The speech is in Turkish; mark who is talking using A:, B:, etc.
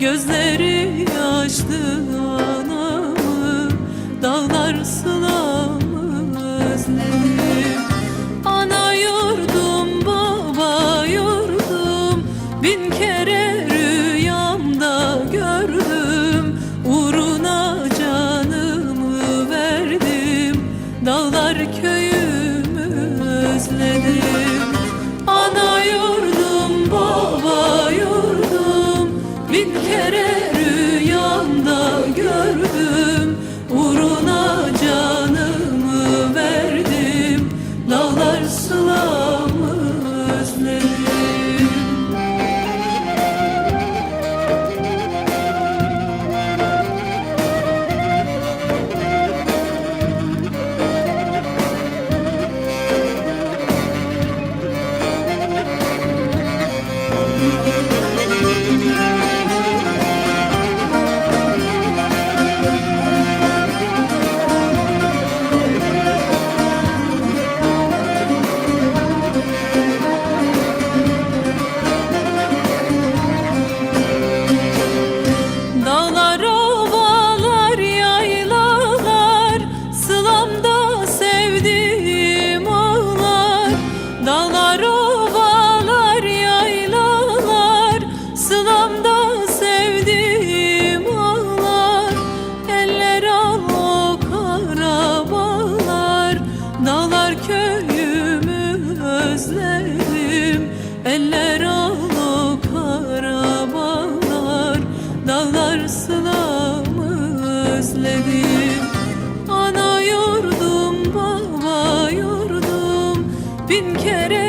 A: Gözleri yaşlı anamı Dağlar sılamı özledim. Ana yurdum baba yurdum Bin kere rüyamda gördüm. Uğruna canımı verdim Dağlar köyümü özledim. kere